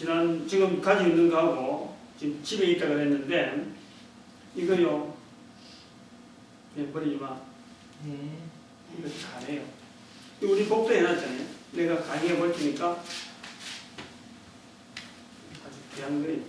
지난 지금 가지고 있는 거하고 지금 집에 있다가 그랬는데 이거요. 네, 버리지 마. 네. 이거 잘해요. 우리 복도 해놨잖아요. 내가 강의해 볼 테니까 아주 귀한 거예요.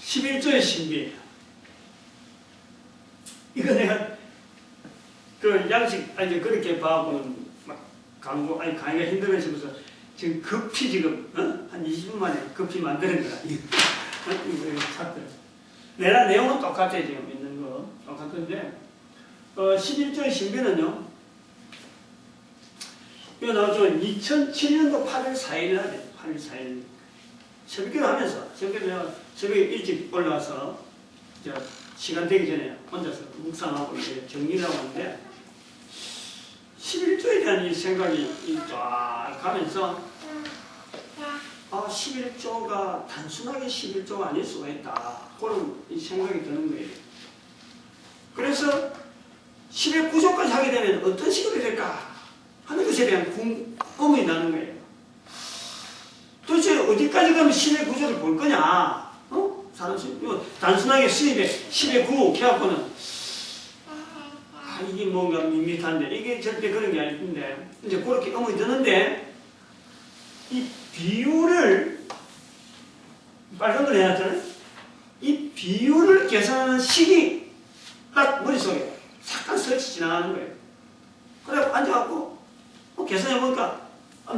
11조의 신비예요. 이거 내가 그 양식 아니 그렇게 봐고는 막 강고 아니 강의가 힘들어지면서 지금 급히 지금 어? 한 20분 만에 급히 만드는 거야. 어? 내가 내용은 똑같아 지금 있는 거 똑같은데 어, 11조의 신비는요. 이거 나오죠. 2007년도 8월 4일 날에 8월 4일 새벽기도 하면서 새벽기도 새벽에 일찍 올라와서 저 시간 되기 전에 혼자서 묵상하고 이제 정리를 하고 있는데 11조에 대한 이 생각이 이쫙 가면서 아 11조가 단순하게 11조가 아닐 수가 있다. 그런 이 생각이 드는 거예요. 그래서 10의 구조까지 하게 되면 어떤 식으로 될까 하는 것에 대한 궁금이 나는 거예요. 도대체 어디까지 가면 10의 구조를 볼 거냐? 어? 사람 수- 이거 단순하게 수입에 10의 9 해갖고는 아, 이게 뭔가 밋밋한데 이게 절대 그런 게 아닌데. 이제 그렇게 의문이 드는데 이 비율을 빨간 걸 해놨잖아요 이 비율을 계산하는 식이 딱 머릿속에 잠깐 스치 지나가는 거예요. 그래 앉아갖고 뭐 계산해보니까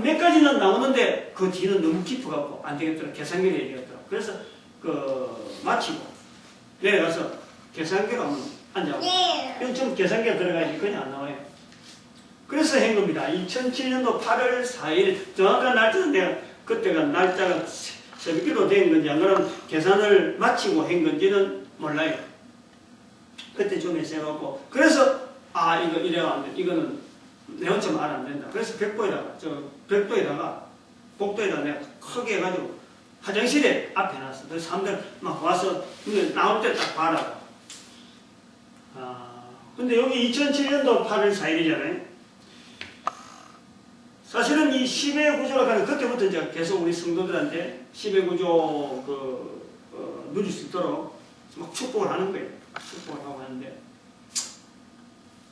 몇 가지는 나오는데 그 뒤는 너무 깊어갖고 안 되겠더라. 계산기를 되겠더라. 그래서 그 마치고 내려가서 계산기로 한번 앉아갖고 이건 좀 계산기가 들어가야지 그냥 안 나와요. 그래서 한 겁니다. 2007년도 8월 4일 정확한 날짜는 내가 그때가 날짜가 새- 새벽기로 된 건지 안 그러면 계산을 마치고 한 건지는 몰라요. 그때 좀 했어갖고 그래서 아 이거 이래가 안 돼. 이거는 내 혼자 말 안 된다. 그래서 벽보에다가 저 벽도에다가 복도에다 내가 크게 해가지고 화장실에 앞에 놨어. 그래서 사람들 막 와서 나올 때 딱 봐라. 아, 근데 여기 2007년도 8월 4일이잖아요. 사실은 이 10의 구조가 가는 그때부터 이제 계속 우리 성도들한테 10의 구조 그, 어, 누릴 수 있도록 막 축복을 하는 거예요. 축복을 하고 하는데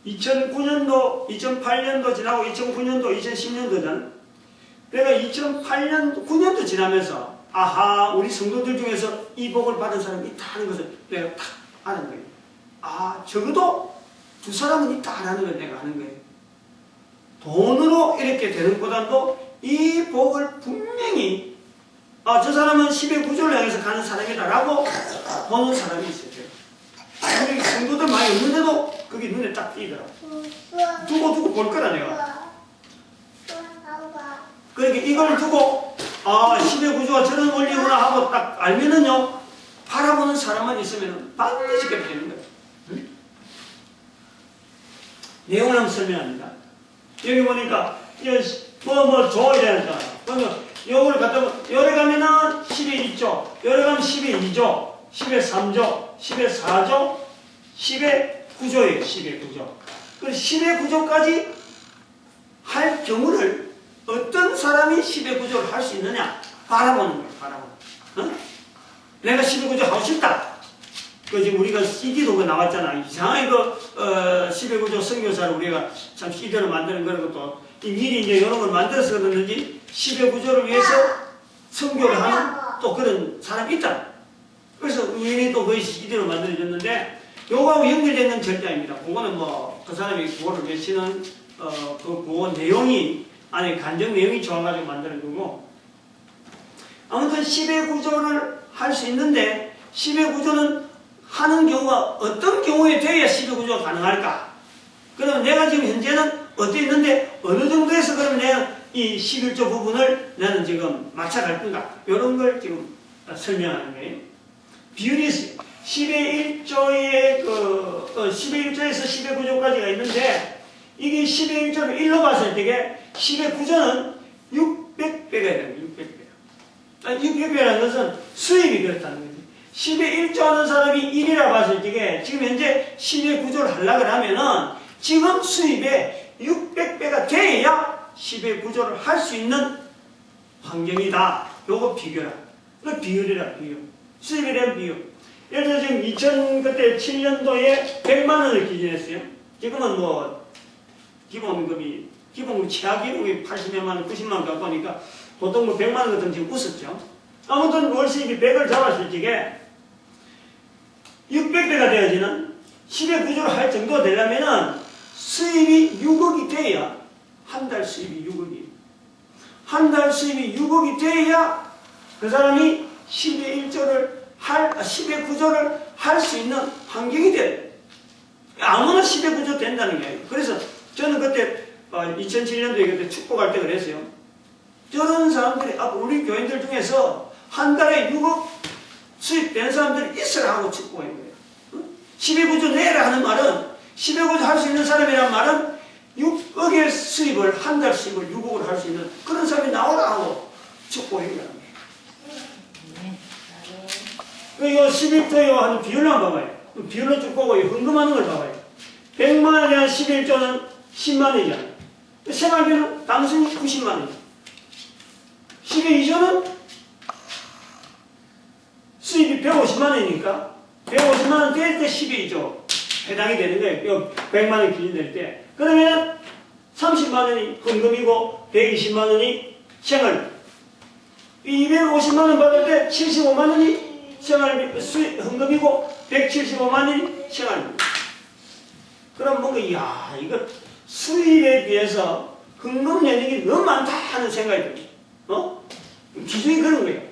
2009년도, 2008년도 지나고 2009년도, 2010년도잖아. 내가 2008년, 9년도 지나면서 아하, 우리 성도들 중에서 이 복을 받은 사람이 있다는 것을 내가 딱 아는 거예요. 아, 적어도 두 사람은 있다 하는 걸 내가 아는 거예요. 돈으로 이렇게 되는 보다도 이 복을 분명히 아, 저 사람은 10의 구조를 향해서 가는 사람이다라고 보는 사람이 있어요. 우리 성도들 많이 없는데도 그게 눈에 딱 띄더라고. 두고 두고 볼 거라 내가. 그러니까 이걸 두고 아 10의 구조가 저런 원리구나 하고 딱 알면은요 바라보는 사람만 있으면 반드시 그렇게 되는 거예요. 응? 내용을 한번 설명합니다. 여기 보니까 뭐뭐 줘야 되잖아. 그러면 요거를 갖다 보면 요래 가면은 10의 1조, 요래 가면 10의 2조, 10의 3조, 10의 4조, 10의 9조예요. 10의 9조. 그 10의 9조까지 할 경우를 어떤 사람이 10의 9조를 할 수 있느냐 바라보는 거예요. 바라보는. 어? 내가 10의 9조 하고 싶다. 그 지금 우리가 CD도 그 나왔잖아. 이상하게 그, 어, 10의 구조 선교사를 우리가 참 CD로 만드는 그런 것도 이 미리 이제 이런 걸 만들어서 그러는지 10의 구조를 위해서 선교를 하는 또 그런 사람이 있다. 그래서 우연히 또 그것이 CD로 만들어졌는데 요거하고 연결되는 건 절대 아닙니다. 그거는 뭐 그 사람이 구호를 외치는 어, 그 구호 내용이 안에 간정 내용이 좋아가지고 만드는 거고 아무튼 10의 구조를 할 수 있는데 10의 구조는 하는 경우가 어떤 경우에 돼야 10의 구조가 가능할까? 그러면 내가 지금 현재는 어디 있는데 어느 정도에서 그러면 내가 이 11조 부분을 나는 지금 맞춰갈 건가? 이런 걸 지금 설명하는 거예요. 비율이 10의 1조의 그, 어, 10의 1조에서 10의 9조까지가 있는데 이게 10의 1조를 1로 봤을 때 10의 9조는 600배가 돼요. 600배. 아, 600배라는 것은 수입이 그렇다는 거지. 10의 1조 하는 사람이 1이라 봤을 때 지금 현재 10의 9조를 하려고 하면은 지금 수입에 600배가 돼야 10의 9조를 할 수 있는 환경이다. 요거 비교라. 그 비율이라 비율. 수입에 대한 비율. 예를 들어 지금 2000 그때 7년도에 100만 원을 기준했어요. 지금은 뭐 기본급이 기본급 최하 기본급이 80만 원, 90만 원 갖고 하니까 보통 뭐 100만 원 같은 지금 웃었죠. 아무튼 월 수입이 100을 잡았을 적에 600배가 되어지는 10의 구조를 할 정도 되려면은 수입이 6억이 돼야 한 달 수입이 6억이 한 달 수입이 6억이 돼야 그 사람이 10의 1조를 할, 아, 10의 구조를 할 수 있는 환경이 돼. 아무나 10의 구조 된다는 게 아니에요. 그래서 저는 그때 2007년도에 그때 축복할 때 그랬어요. 저런 사람들이 아, 우리 교인들 중에서 한 달에 6억 수입된 사람들이 있으라 하고 축복한 거예요. 10의 구조 내라 하는 말은 10의 구조 할 수 있는 사람이란 말은 6억의 수입을 한 달 수입을 6억을 할 수 있는 그런 사람이 나오라 하고 축복한 거예요. 그 이거 11조요 한 한번 봐봐요. 그 비율로 쭉 보고 이 흥금하는 걸 봐봐요. 100만 원에 한 11조는 10만 원이잖아요. 생활비는 단순히 90만 원이죠. 12조는 수입이 150만 원이니까 150만 원될때 12조 해당이 되는 거예요. 요 100만 원 기준 될 때. 그러면 30만 원이 헌금이고 120만 원이 생활비. 250만 원 받을 때 75만 원이 생활비, 수입, 헌금이고 175만 원이 생활비. 그럼 뭔가 이야 이거 수입에 비해서 헌금 내는 너무 많다 하는 생각이 들어요. 어? 기준이 그런 거예요.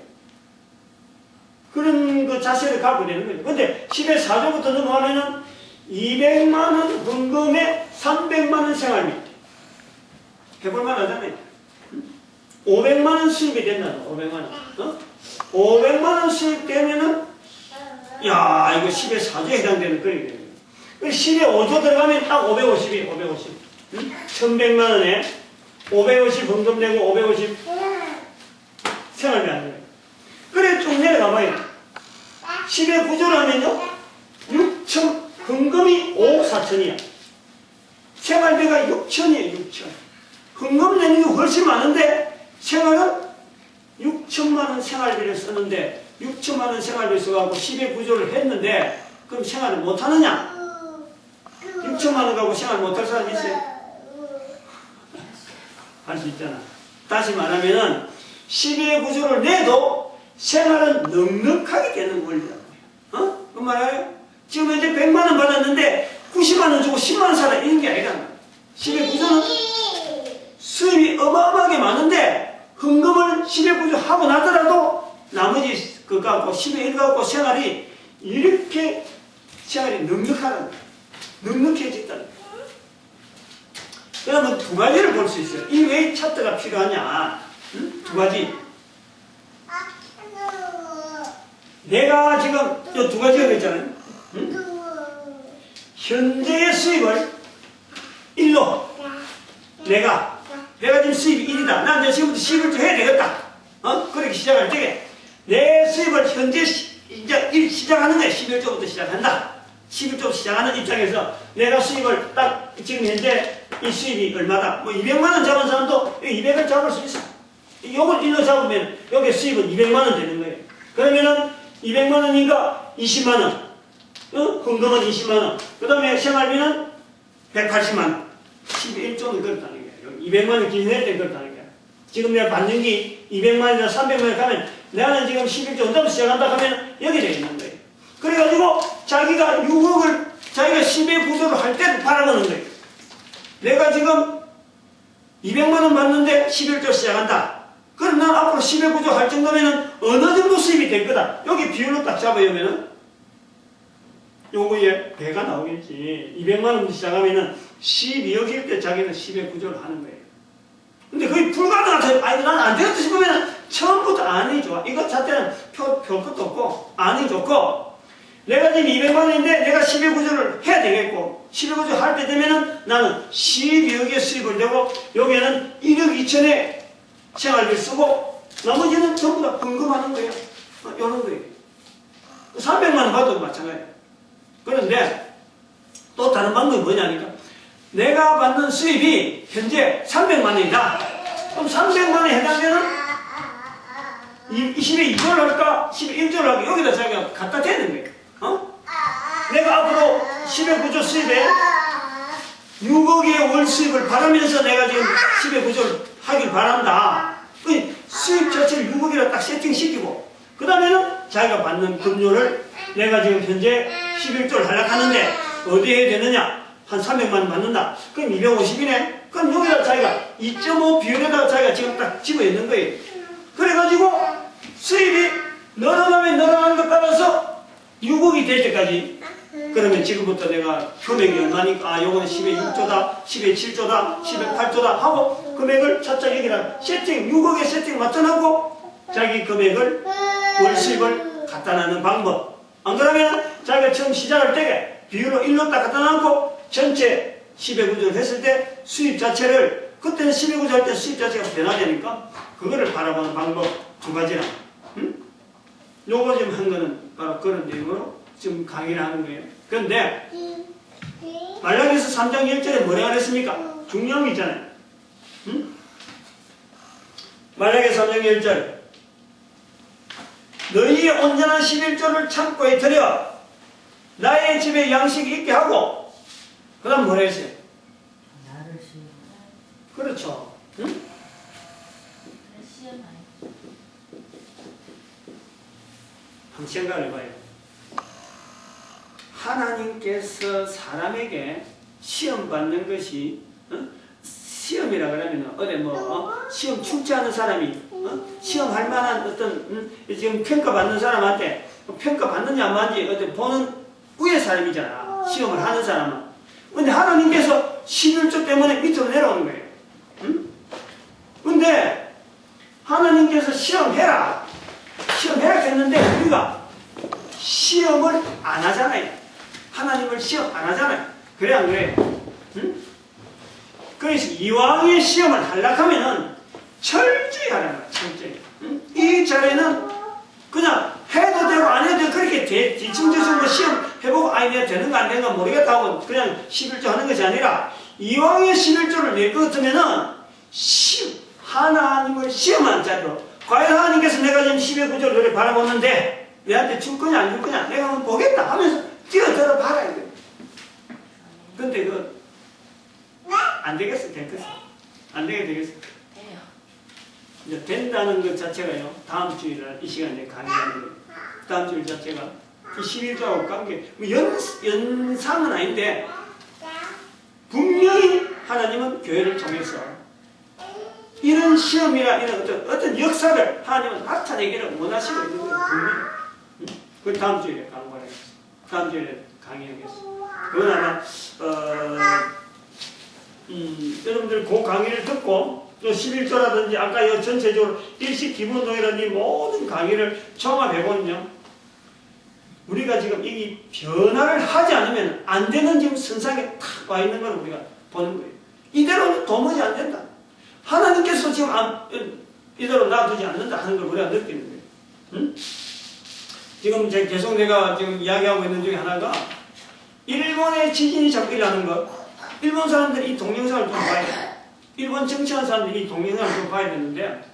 그런 그 자세를 갖고 되는 거예요. 근데 10의 4조부터 넘어가면은 200만 원 헌금에 300만 원 생활비. 해볼만 하잖아요. 500만 원 수입이 된다. 500만 원. 어? 500만 원 수입되면은 야 이거 10의 4조에 해당되는 게 10에 5조 들어가면 딱 550이 550. 응? 1100만 원에 550 헌금 내고 550 생활비 안 내요. 그래 쭉 내려가 봐요. 10의 9조를 하면요. 6천, 헌금이 5억 4천이야. 생활비가 6천이에요, 6천. 헌금 내는 게 훨씬 많은데 생활은 6천만 원 생활비를 쓰는데 6천만 원 생활비 써갖고 10의 9조를 했는데 그럼 생활을 못 하느냐? 6천만 원 갖고 생활 못할 사람 있어요? 할 수 있잖아. 다시 말하면은 12의 구조를 내도 생활은 넉넉하게 되는 원리라고 해요. 어? 그 말이에요? 지금 이제 100만 원 받았는데 90만 원 주고 10만 원 살아 이런 게 아니란 말이야. 12의 구조는 수입이 어마어마하게 많은데 헌금을 10의 구조 하고 나더라도 나머지 그거 갖고 10의 1 갖고 생활이 이렇게 생활이 넉넉하다는 거야. 넉넉해졌다는 거야. 그러면 두 가지를 볼 수 있어요. 이 왜 차트가 필요하냐? 응? 두 가지. 내가 지금 이 두 가지가 있잖아요. 응? 현재의 수입을 일로 내가 내가 지금 수입이 1이다. 난 이제 지금부터 11조 해야 되겠다. 어? 그렇게 시작할 적에 내 수입을 현재 시, 이제 일 시작하는 거야. 11조부터 시작한다. 11조 시작하는 입장에서 내가 수입을 딱 지금 현재 이 수입이 얼마다. 뭐 200만 원 잡은 사람도 200을 잡을 수 있어. 요걸 일로 잡으면 여기 수입은 200만 원 되는 거예요. 그러면은 200만 원인가 20만 원. 어? 헌금은 20만 원. 그 다음에 생활비는 180만 원. 11조는 그렇다는 거예요. 200만 원 기준할 때 그렇다는 거예요. 지금 내가 받는 게 200만 원이나 300만 원 가면 나는 지금 11조 언제부터 시작한다 하면 여기 돼 있는 거예요. 그래가지고 자기가 6억을 자기가 10의 구조를 할 때도 바라보는 거예요. 내가 지금 200만 원 받는데 11조 시작한다. 그럼 난 앞으로 10의 구조 할 정도면은 어느 정도 수입이 될 거다. 여기 비율로 딱 잡아보면은 요거에 배가 나오겠지. 200만 원 시작하면은 12억일 때 자기는 10의 구조를 하는 거예요. 근데 그게 불가능하다. 아니, 난 안 되겠다 싶으면 처음부터 안이 좋아. 이거 자체는 표, 표 것도 없고, 안이 좋고, 내가 지금 200만 원인데 내가 10의 구조를 해야 되겠고, 10의 구조 할 때 되면은 나는 12억의 수입을 내고, 여기에는 1억 2천의 생활비를 쓰고, 나머지는 전부 다 헌금하는 거예요. 어, 요런 거예요. 300만 원 받아도 마찬가지예요. 그런데 또 다른 방법이 뭐냐니까 내가 받는 수입이 현재 300만 원이다. 그럼 300만 원에 해당되는 10에 2조를 할까? 10에 1조를 할까? 여기다 자기가 갖다 대는 거예요. 어? 내가 앞으로 10의 9조 수입에 6억의 월 수입을 바라면서 내가 지금 10의 9조를 하길 바란다. 그 수입 자체를 6억이라 딱 세팅시키고 그 다음에는 자기가 받는 급료를 내가 지금 현재 11조를 하락하는데 어디에 해야 되느냐? 한 300만 원 받는다. 그럼 250이네. 그럼 여기다 자기가 2.5 비율에다가 자기가 지금 딱 집어 있는 거예요. 그래가지고 수입이 늘어나면 늘어나는 것 따라서 6억이 될 때까지 그러면 지금부터 내가 금액이 얼마니까? 아 요거는 10에 6조다 10에 7조다 10에 8조다 하고 금액을 차차 여기다 세팅 6억에 세팅 맞춰놓고 자기 금액을 월 수입을 갖다 놔는 방법. 안 그러면 자기가 처음 시작할 때 비율로 1로 딱 갖다 놓고 전체 10의 구조를 했을 때 수입 자체를 그때는 10의 구조 할 때 수입 자체가 변화되니까 그거를 바라보는 방법 두 가지라. 응? 요거 지금 한 거는 바로 그런 내용으로 지금 강의를 하는 거예요. 그런데 말라기서 3장 1절에 뭐라 그랬습니까? 중요한 게 있잖아요. 응? 말라기 3장 1절 너희의 온전한 11조를 창고에 들여 나의 집에 양식이 있게 하고 그 다음 뭐라 했어요? 나를 시험 그렇죠. 응? 한번 생각을 해봐요. 하나님께서 사람에게 시험 받는 것이 어? 시험이라 그러면 어디 뭐 어? 시험 출제하는 사람이 어? 시험 할 만한 어떤 음? 지금 평가 받는 사람한테 평가 받느냐 안 받는지 어디 보는 위에 사람이잖아. 시험을 하는 사람은. 근데 하나님께서 11조 때문에 밑으로 내려오는 거예요. 응? 근데 하나님께서 시험해라. 시험해라 했는데 우리가 시험을 안 하잖아요. 하나님을 시험 안 하잖아요. 그래 안 그래? 응? 그래서 이왕의 시험을 하려면은 철저히 하라는 거야. 철저히. 응? 이 자리는 그냥 해도 되고 안 해도 되고 그렇게 대, 뒤층지층으로 시험 해보고 아니 내가 되는 거안 되는 거 모르겠다 하고 그냥 11조 하는 것이 아니라 이왕의 11조를 낼 것 같으면은 시, 하나님을 시험하는 자리로 과연 하나님께서 내가 지금 10의 구조를 바라보는데 내한테 줄 거냐 안 줄 거냐 내가 한번 보겠다 하면서 뛰어들어 봐라 이거 근데 그안 되겠어 됐겠어 안 되게 되겠어. 이제 된다는 것 자체가요 다음 주일날 이 시간에 강의하는 거예요 다음 주일 자체가 이 11조하고 관계 뭐 연, 연상은 아닌데 분명히 하나님은 교회를 통해서 이런 시험이나 이런 어떤, 어떤 역사를 하나님은 나타내기를 원하시고 있는 거예요. 분명히. 응? 그 다음 주일에 강의하겠습니 다. 다음 주일에 강의하겠습니다. 그건 아마, 어, 음, 여러분들 그 강의를 듣고 또 11조라든지 아까 이 전체적으로 일식 기본동이라든지 모든 강의를 종합해보면요. 우리가 지금 이 변화를 하지 않으면 안 되는 지금 선상에 탁 와 있는 걸 우리가 보는 거예요. 이대로는 도무지 안 된다. 하나님께서 지금 안, 이대로 놔두지 않는다 하는 걸 우리가 느끼는 거예요. 응? 지금 제 계속 내가 지금 이야기하고 있는 중에 하나가 일본의 지진이 일어나는 것. 일본 사람들이 이 동영상을 좀 봐야 돼. 일본 정치하는 사람들이 이 동영상을 좀 봐야 되는데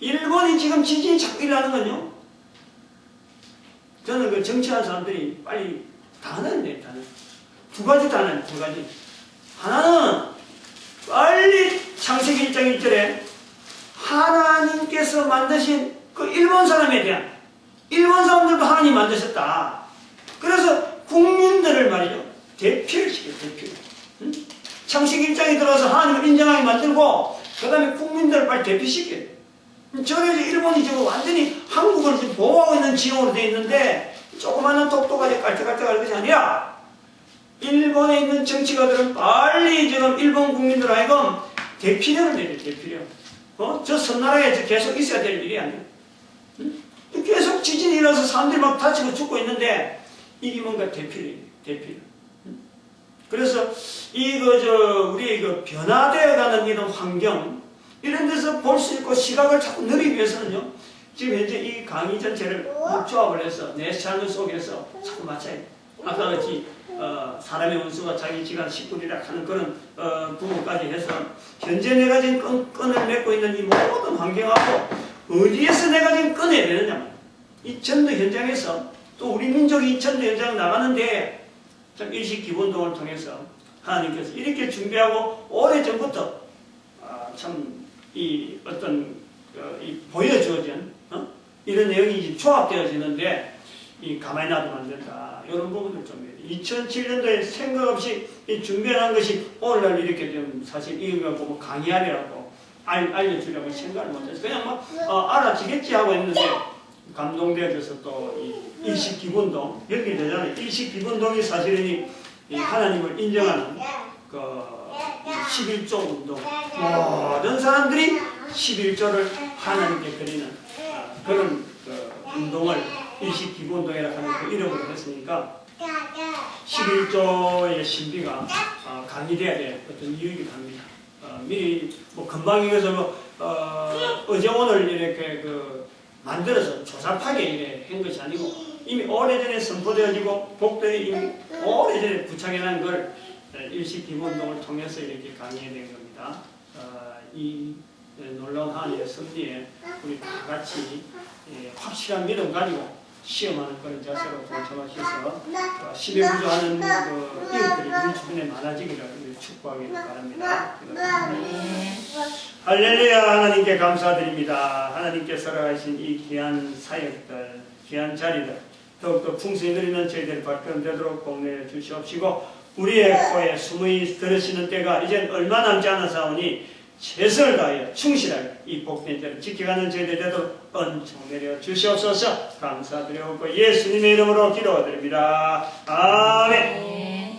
일본이 지금 지진이 자꾸 일어나는 건요. 저는 그 정치하는 사람들이 빨리 다 하는데 다는 두 가지 다 하는 두 가지. 하나는 빨리 창세기 1장 1절에 하나님께서 만드신 그 일본 사람에 대한 일본 사람들도 하나님 만드셨다. 그래서 국민들을 말이죠. 대표를 시켜 대표. 응? 창세기 1장에 들어서 하나님을 인정하게 만들고 그 다음에 국민들을 빨리. 저게 이제 일본이 지금 완전히 한국을 지금 보호하고 있는 지형으로 되어 있는데 조그마한 똑똑하게 깔짝깔짝할 것이 아니라 일본에 있는 정치가들은 빨리 지금 일본 국민들 하여금 대피령을 내려 대피령. 어? 저 섬나라에 계속 있어야 될 일이 아니야. 응? 계속 지진이 일어나서 사람들이 막 다치고 죽고 있는데 이게 뭔가 대피령. 응? 그래서 이거 저 우리 그 변화되어가는 이런 환경 이런 데서 볼 수 있고 시각을 자꾸 늘리기 위해서는요. 지금 현재 이 강의 전체를 조합을 해서 내삶 속에서 자꾸 맞춰야 돼. 아까 같이 어, 사람의 원수가 자기 지간 10분이라 하는 그런 어, 부분까지 해서 현재 내가 지금 끈, 끈을 맺고 있는 이 모든 환경하고 어디에서 내가 지금 꺼내야 되느냐 말 이 전도 현장에서 또 우리 민족이 이 전도 현장 나가는데 참 일식 기본동을 통해서 하나님께서 이렇게 준비하고 오래 전부터 아, 참이 어떤 어, 이 보여주어진 어? 이런 내용이 조합되어지는데 이 가만히 놔두면 안 된다. 이런 부분들 좀 2007년도에 생각 없이 이 준비한 것이 오늘날 이렇게 좀 사실 이거 보고 강의하려고 알, 알려주려고 생각을 못해서 그냥 막 어, 알아지겠지 하고 했는데 감동되어져서 또이 일식 기본동 여기 되잖아요. 일식 기본동이 사실은 이, 이 하나님을 인정하는 그 11조 운동 모든 사람들이 11조를 하나님께 드리는 아, 그런 그 운동을 일식 기본동이라고 하는 그 이름으로 했으니까 11조의 신비가 어, 강의돼야 될 어떤 이유이기도 합니다. 어, 미리 뭐 금방 이것을 뭐 어, 어제 오늘 이렇게 그 만들어서 조잡하게 이래 한 것이 아니고 이미 오래전에 선포되어지고 복들이 이미 오래전에 부착해놓은 걸 어, 일식 기본동을 통해서 이렇게 강의된 겁니다. 어, 이 어, 놀라운 하나님의 섭리에 우리 다 같이 예, 확실한 믿음 가지고 시험하는 그런 자세로 동참하셔서 어, 시대 구조하는 그 이웃들이 우리 주변에 많아지기를 우리 축복하기 바랍니다. 네. 할렐루야 하나님께 감사드립니다. 하나님께 살아가신 이 귀한 사역들, 귀한 자리들 더욱더 풍성히 누리는 저희들 발견 되도록 공내해 주시옵시고 우리의 코에 숨이 들으시는 때가 이젠 얼마 남지 않아사오니 최선을 다하여 충실하게 이 복된 자를 지켜가는 저희들 되도록 은총 내려 주시옵소서 감사드려오고 예수님의 이름으로 기도드립니다. 아멘 네.